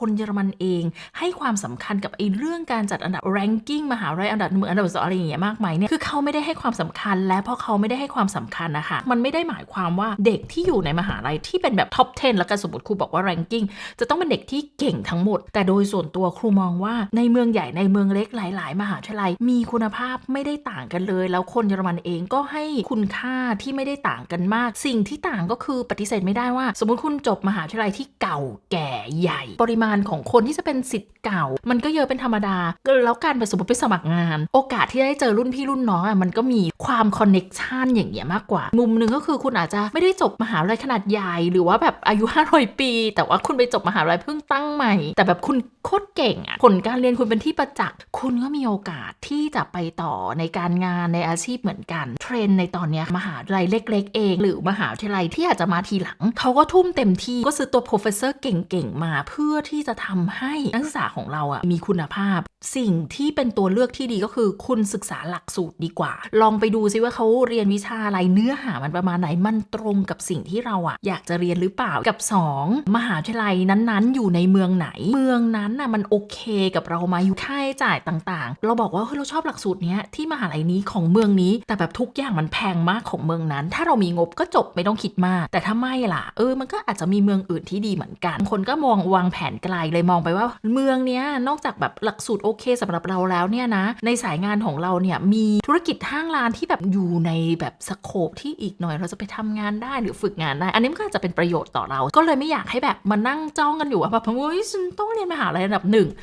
คนเยอรมันเองให้ความสำคัญกับไอ้เรื่องการจัดอันดับ ranking มหาวิทยาลัยอันดับหนึ่งอันดับสองอะไรอย่างเงี้ยมากมายเนี่ยคือเขาไม่ได้ให้ความสำคัญ และเพราะเขาไม่ได้ให้ความสำคัญนะคะมันไม่ได้หมายความว่าเด็กที่อยู่ในมหาลัยที่เป็นแบบ top 10 แล้วกันสมมติครูบอกว่า ranking จะต้องเป็นเด็กที่เก่งทั้งหมด แต่โดยส่วนตัวครูมองว่าในเมืองใหญ่ในเมืองเล็กหลาย ๆ มหาวิทยาลัยมีคุณภาพไม่ได้ต่างกันเลย แล้วคนเยอรมันเองก็ให้คุณค่าที่ไม่ได้ต่างกันมาก สิ่งที่ต่างก็คือปฏิเสธไม่ได้ว่า สมมติคุณจบมหาวิทยาลัยที่เก่าแก่ใหญ่ปริมาณของคนที่จะเป็นสิทธิ์เก่า มันก็เยอะเป็นธรรมดา แล้วการไปสมมติไปสมัครงาน โอกาสที่ได้เจอรุ่นพี่รุ่นน้องอะมันก็มีความคอนเน็กชันอย่างเงี้ยมากกว่า มุมหนึ่งก็คือคุณอาจจะไม่ได้จบมหาวิทยาลัยขนาดใหญ่ หรือว่าแบบอายุ500ปี แต่ว่าคุณไปจบมหาวิทยาลัยเพิ่งตั้งใหม่ แต่แบบคุณโคตรเก่งอะผลการเรียนคุณเป็นที่ประจักษ์คุณก็มีโอกาสที่จะไปต่อในการงานในอาชีพเหมือนกัน เทรนในตอนเนี้ยมหาวิทยาลัยเล็ก ๆ เอง หรือมหาวิทยาลัยที่อาจจะมาทีหลัง เขาก็ทุ่มเต็มที่ก็ซื้อตัว professor เก่งๆมาเพื่อที่ที่จะทำให้นักศึกษาของเราอะมีคุณภาพ สิ่งที่เป็นตัวเลือกที่ดีก็คือ คุณศึกษาหลักสูตรดีกว่า ลองไปดูซิว่าเขาเรียนวิชาอะไรเนื้อหามันประมาณไหนมันตรงกับสิ่งที่เราอะอยากจะเรียนหรือเปล่ากับ 2 มหาวิทยาลัยนั้นๆ อยู่ในเมืองไหน เมืองนั้นน่ะมันโอเคกับเราไหมาอยู่ค่าใช้จ่ายต่างๆ เราบอกว่าเฮ้ยเราชอบหลักสูตรเนี้ยที่มหาลัยนี้ของเมืองนี้ แต่แบบทุกอย่างมันแพงมากของเมืองนั้น ถ้าเรามีงบก็จบไม่ต้องคิดมาก แต่ถ้าไม่ล่ะ เออมันก็อาจจะมีเมืองอื่นที่ดีเหมือนกัน คนก็มองวางแผนไกลเลยมองไปว่าเมืองเนี้ยนอกจากแบบหลักสูตรโอเคสำหรับเราแล้วเนี่ยนะ ในสายงานของเราเนี่ยมีธุรกิจห้างร้านที่แบบอยู่ในแบบสโคปที่อีกหน่อยเราจะไปทำงานได้หรือฝึกงานได้ อันนี้มันก็อาจจะเป็นประโยชน์ต่อเรา ก็เลยไม่อยากให้แบบมานั่งจ้องกันอยู่ว่าแบบเฮ้ยฉันต้องเรียนมหาลัยระดับหนึ่ง